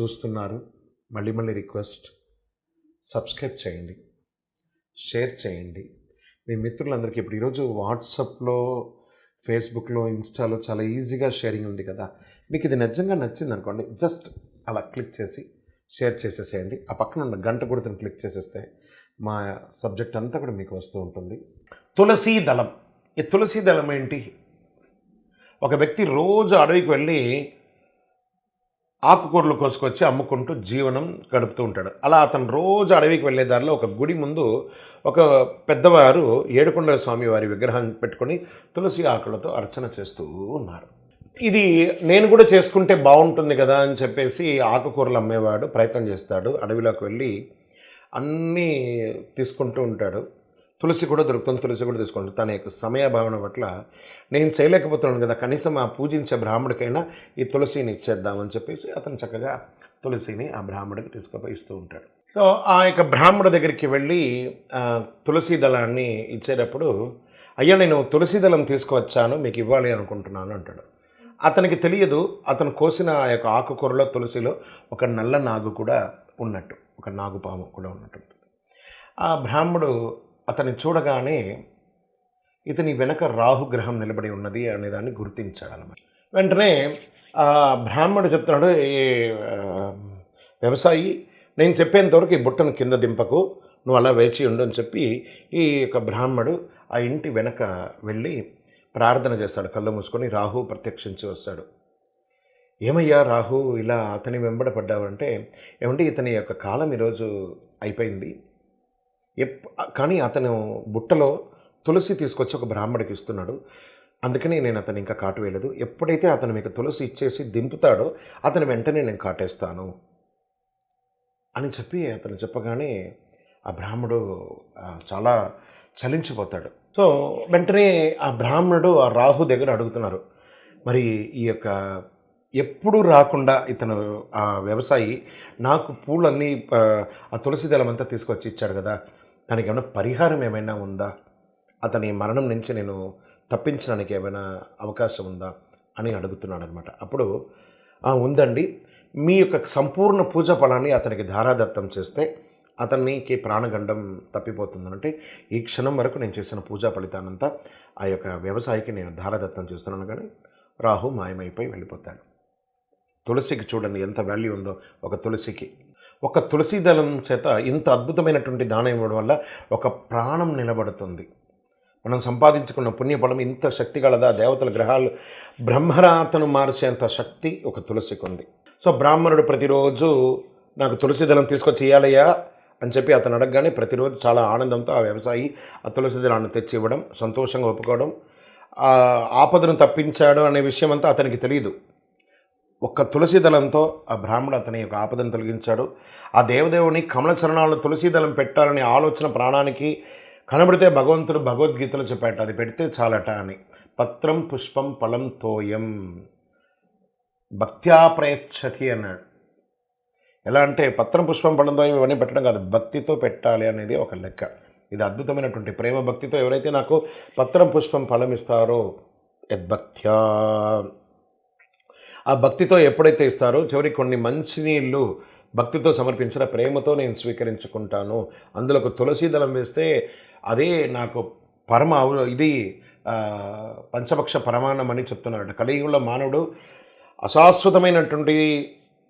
చూస్తున్నారు. మళ్ళీ మళ్ళీ రిక్వెస్ట్ సబ్స్క్రైబ్ చేయండి. షేర్ చేయండి. మీ మిత్రులందరికీ ఇప్పుడు ఈరోజు వాట్సాప్లో ఫేస్బుక్లో ఇన్స్టాలో చాలా ఈజీగా షేరింగ్ ఉంది కదా. మీకు ఇది నిజంగా నచ్చింది అనుకోండి జస్ట్ అలా క్లిక్ చేసి షేర్ చేసేసేయండి. ఆ పక్కన ఉన్న గంట గుర్తుని క్లిక్ చేసేస్తే మా సబ్జెక్ట్ అంతా కూడా మీకు వస్తూ ఉంటుంది. తులసీ దళం. ఈ తులసీ దళం ఏంటి? ఒక వ్యక్తి రోజు అడవికి వెళ్ళి ఆకుకూరలు కోసుకొచ్చి అమ్ముకుంటూ జీవనం గడుపుతూ ఉంటాడు. అలా అతను రోజు అడవికి వెళ్ళే దారిలో ఒక గుడి ముందు ఒక పెద్దవారు ఏడుకొండల స్వామి వారి విగ్రహాన్ని పెట్టుకొని తులసి ఆకులతో అర్చన చేస్తూ ఉన్నారు. ఇది నేను కూడా చేసుకుంటే బాగుంటుంది కదా అని చెప్పేసి ఆకుకూరలు అమ్మేవాడు ప్రయత్నం చేస్తాడు. అడవిలోకి వెళ్ళి అన్నీ తీసుకుంటూ ఉంటాడు. తులసి కూడా దొరుకుతుంది తులసి కూడా తీసుకోండి. తన యొక్క సమయ భావన పట్ల నేను చేయలేకపోతున్నాను కదా కనీసం ఆ పూజించే బ్రాహ్మడికైనా ఈ తులసిని ఇచ్చేద్దామని చెప్పేసి అతను చక్కగా తులసిని ఆ బ్రాహ్మడికి తీసుకుపోయి ఇస్తూ ఉంటాడు. సో ఆ యొక్క బ్రాహ్మణ దగ్గరికి వెళ్ళి తులసి దళాన్ని ఇచ్చేటప్పుడు అయ్యా నేను తులసి దళం తీసుకువచ్చాను మీకు ఇవ్వాలి అనుకుంటున్నాను అంటాడు. అతనికి తెలియదు అతను కోసిన ఆ యొక్క ఆకుకూరలో తులసిలో ఒక నల్ల నాగు కూడా ఉన్నట్టు ఒక నాగుపాము కూడా ఉన్నట్టు. ఆ బ్రాహ్మడు అతన్ని చూడగానే ఇతని వెనక రాహుగ్రహం నిలబడి ఉన్నది అనే దాన్ని గుర్తించాడు వెంటనే బ్రాహ్మణుడు బ్రాహ్మడు చెప్తున్నాడు "ఏ, వ్యవసాయి నేను చెప్పేంతవరకు ఈ బుట్టను కింద దింపకు నువ్వు అలా వేచి ఉండు అని చెప్పి ఈ యొక్క బ్రాహ్మడు ఆ ఇంటి వెనక వెళ్ళి ప్రార్థన చేస్తాడు కళ్ళు మూసుకొని రాహు ప్రత్యక్షించి వస్తాడు. ఏమయ్యా రాహు ఇలా అతని వెంబడపడ్డావంటే ఏమంటే ఇతని యొక్క కాలం ఈరోజు అయిపోయింది ఎప్ కానీ అతను బుట్టలో తులసి తీసుకొచ్చి ఒక బ్రాహ్మడికి ఇస్తున్నాడు. అందుకని నేను అతను ఇంకా కాటు వేయలేదు. ఎప్పుడైతే అతను మీకు తులసి ఇచ్చేసి దింపుతాడో అతను వెంటనే నేను కాటేస్తాను అని చెప్పి అతను చెప్పగానే ఆ బ్రాహ్మడు చాలా చలించిపోతాడు. సో వెంటనే ఆ బ్రాహ్మణుడు ఆ రాహు దగ్గర అడుగుతున్నారు. మరి ఈ యొక్క ఎప్పుడు రాకుండా ఇతను ఆ వ్యవసాయి నాకు పూలన్నీ ఆ, ఆ తులసి దళం అంతా తీసుకొచ్చి ఇచ్చాడు కదా దానికి ఏమైనా పరిహారం ఏమైనా ఉందా? అతని మరణం నుంచి నేను తప్పించడానికి ఏమైనా అవకాశం ఉందా? అని అడుగుతున్నాడు అనమాట అప్పుడు "ఆ, ఉందండి. మీ యొక్క సంపూర్ణ పూజ ఫలాన్ని అతనికి ధారాదత్తం చేస్తే అతనికి ప్రాణగండం తప్పిపోతుందనంటే ఈ క్షణం వరకు నేను చేసిన పూజా ఫలితానంతా ఆ యొక్క వ్యవసాయకి నేను ధారాదత్తం చేస్తున్నాను కానీ రాహు మాయమైపోయి వెళ్ళిపోతాడు. తులసికి చూడండి ఎంత వాల్యూ ఉందో ఒక తులసికి. ఒక తులసి దళం చేత ఇంత అద్భుతమైనటువంటి దానం ఇవ్వడం వల్ల ఒక ప్రాణం నిలబడుతుంది. మనం సంపాదించుకున్న పుణ్యఫలం ఇంత శక్తి గలదా? దేవతల గ్రహాలు బ్రహ్మరాతను మార్చేంత శక్తి ఒక తులసికి ఉంది సో బ్రాహ్మణుడు ప్రతిరోజు నాకు తులసి దళం తీసుకొచ్చి ఇవ్వాలయ్యా అని చెప్పి అతను అడగగానే ప్రతిరోజు చాలా ఆనందంతో ఆ వ్యవసాయి ఆ తులసి దళాన్ని తెచ్చి ఇవ్వడం సంతోషంగా ఒప్పుకోవడం ఆ ఆపదను తప్పించాడు అనే విషయం అంతా అతనికి తెలియదు ఒక్క తులసి దళంతో ఆ బ్రాహ్మడు అతని యొక్క ఆపదను తొలగించాడు. ఆ దేవదేవుని కమల చరణాలను తులసి దళం పెట్టాలనే ఆలోచన ప్రాణానికి కనబడితే భగవంతుడు భగవద్గీతలో చెప్పాట అది పెడితే చాలట అని. పత్రం పుష్పం ఫలం తోయం. భక్త్యా ప్రయచ్చతి అన్నాడు. ఎలా అంటే పత్రం పుష్పం ఫలం తోయం ఇవన్నీ పెట్టడం కాదు భక్తితో పెట్టాలి అనేది ఒక లెక్క. ఇది అద్భుతమైనటువంటి ప్రేమ భక్తితో ఎవరైతే నాకు పత్రం పుష్పం ఫలం ఇస్తారో యద్భక్త్యా ఆ భక్తితో ఎప్పుడైతే ఇస్తారో చివరికి కొన్ని మంచినీళ్ళు భక్తితో సమర్పించిన ప్రేమతో నేను స్వీకరించుకుంటాను. అందులో ఒక తులసి దళం వేస్తే అదే నాకు పరమ ఇది పంచపక్ష ప్రమాణం అని చెప్తున్నాడు కలియుగంలో మానవుడు అశాశ్వతమైనటువంటి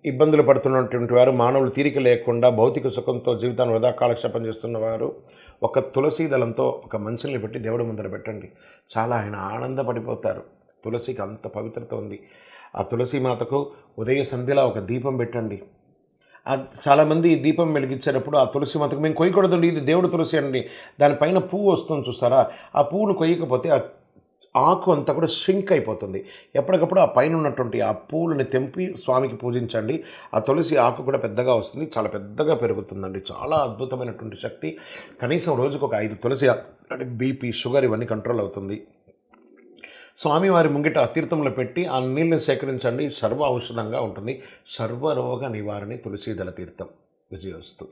ఇబ్బందులు పడుతున్నటువంటి వారు మానవులు తీరిక లేకుండా భౌతిక సుఖంతో జీవితాన్ని వృధా కాలక్షేపం చేస్తున్న వారు ఒక తులసి దళంతో ఒక మంచుల్ని పెట్టి దేవుడి ముందర పెట్టండి. చాలా ఆయన ఆనందపడిపోతారు. తులసికి అంత పవిత్రత ఉంది. ఆ తులసి మాతకు ఉదయ సంధ్యలో ఒక దీపం పెట్టండి. చాలామంది ఈ దీపం వెలిగించేటప్పుడు ఆ తులసి మాతకు మేము కొయ్యకూడదండి ఇది దేవుడు తులసి అండి. దానిపైన పువ్వు వస్తుంది చూస్తారా? ఆ పువ్వును కొయ్యకపోతే ఆ ఆకు అంతా కూడా ష్రింక్ అయిపోతుంది. ఎప్పటికప్పుడు ఆ పైన ఉన్నటువంటి ఆ పూలని తెంపి స్వామికి పూజించండి. ఆ తులసి ఆకు కూడా పెద్దగా వస్తుంది చాలా పెద్దగా పెరుగుతుందండి. చాలా అద్భుతమైనటువంటి శక్తి. కనీసం రోజుకు ఒక ఐదు తులసి బీపీ షుగర్ ఇవన్నీ కంట్రోల్ అవుతుంది. స్వామివారి ముంగిట తీర్థంలో పెట్టి ఆ నీళ్ళని సేకరించండి. సర్వ ఔషధంగా ఉంటుంది. సర్వరోగ నివారణ తులసీదళ తీర్థం. విజయోస్తు.